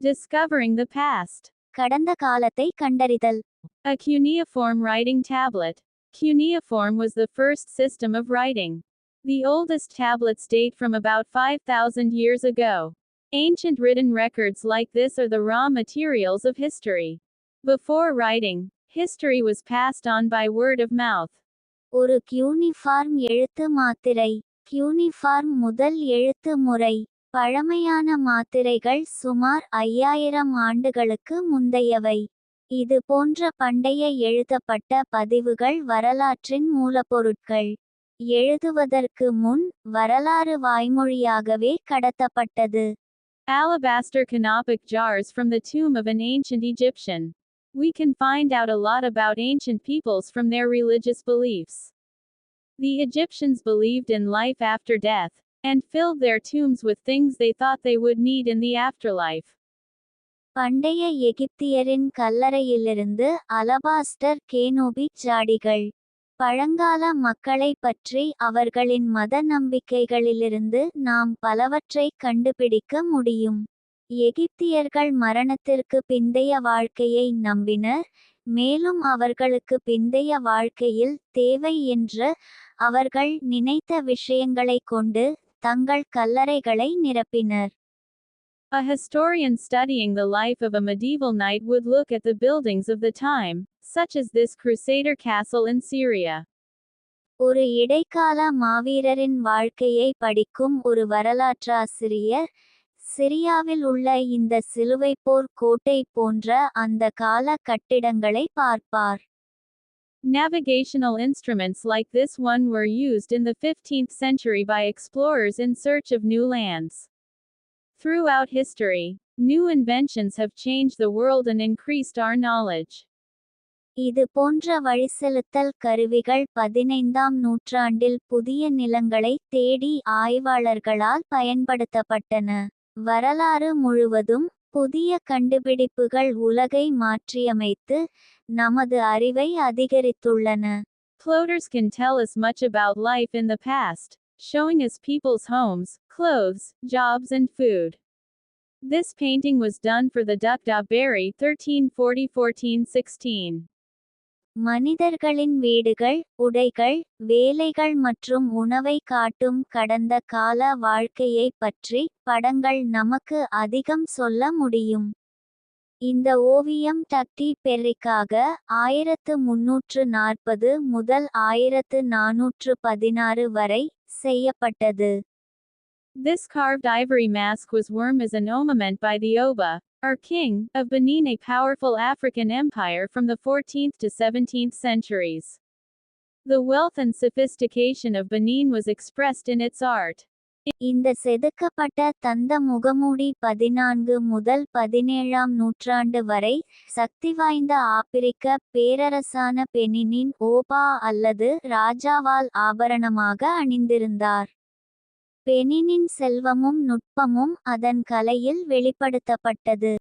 Discovering the past. கடந்த காலத்தை கண்டறிதல் A cuneiform writing tablet. Cuneiform was the first system of writing. The oldest tablets date from about 5,000 years ago. Ancient written records like this are the raw materials of history. Before writing, history was passed on by word of mouth. ஒரு cuneiform எழுத்து மாத்திரை cuneiform முதல் எழுத்து முறை பழமையான மாத்திரைகள் சுமார் ஐயாயிரம் ஆண்டுகளுக்கு முந்தையவை இது போன்ற பண்டைய எழுதப்பட்ட பதிவுகள் வரலாற்றின் மூலப்பொருட்கள் எழுதுவதற்கு முன் வரலாறு வாய்மொழியாகவே கடத்தப்பட்டது Alabaster canopic jars from the tomb of an ancient Egyptian. We can find out a lot about ancient peoples from their religious beliefs. The Egyptians believed in life after death, and filled their tombs with things they thought they would need in the afterlife. பண்டைய எகிப்தியரின் கல்லறையிலிருந்து alabaster canopy ஜாடிகள் பழங்கால மக்களைப் பற்றி அவர்களின் மத நம்பிக்கைகளிலிருந்து நாம் பலவற்றை கண்டுபிடிக்க முடியும் எகிப்தியர்கள் மரணத்திற்கு பிந்தைய வாழ்க்கையை நம்பினர் மேலும் அவர்களுக்கு பிந்தைய வாழ்க்கையில் தேவை என்று அவர்கள் நினைத்த விஷயங்களைக் கொண்டு தங்கள் கல்லறைகளை நிரப்பினர் A historian studying the life of a medieval knight would look at the buildings of the time, such as this Crusader castle in Syria. ஒரு இடைக்கால மாவீரரின் வாழ்க்கையை படிக்கும் ஒரு வரலாற்றாசிரியர் சிரியாவில் உள்ள இந்த சிலுவைப்போர் கோட்டை போன்ற அந்த கால கட்டிடங்களை பார்ப்பார் Navigational instruments like this one were used in the 15th century by explorers in search of new lands. Throughout history, new inventions have changed the world and increased our knowledge. இது போன்ற வழிசெலுத்தல் கருவிகள் பதினைந்தாம் நூற்றாண்டில் புதிய நிலங்களை தேடி ஆய்வாளர்களால் பயன்படுத்தப்பட்டன வரலாறு முழுவதும் புதிய கண்டுபிடிப்புகள் உலகை மாற்றியமைத்து நமது அறிவை அதிகரித்துள்ளன Floaters can tell us much about life in the past, showing us people's homes, clothes, jobs, and food. This painting was done for the Duc d'Aberry 1340 1416. மனிதர்களின் வீடுகள் உடைகள் வேலைகள் மற்றும் உணவை காட்டும் கடந்த கால வாழ்க்கையை பற்றி படங்கள் நமக்கு அதிகம் சொல்ல முடியும். இந்த ஓவியம் டக்டி பெர்ரிக்காக ஆயிரத்து முன்னூற்று நாற்பது முதல் ஆயிரத்து நாநூற்று பதினாறு வரை செய்யப்பட்டது. This carved ivory mask was worn as an ornament by the Oba, or king, of Benin, a powerful African empire from the 14th to 17th centuries. The wealth and sophistication of Benin was expressed in its art. இந்த செதுக்கப்பட்ட தந்த முகமூடி பதினான்கு முதல் பதினேழாம் நூற்றாண்டு வரை சக்திவாய்ந்த ஆப்பிரிக்க பேரரசான பெனினின் ஓபா அல்லது ராஜாவால் ஆபரணமாக அணிந்திருந்தார் பெனினின் செல்வமும் நுட்பமும் அதன் கலையில் வெளிப்படுத்தப்பட்டது.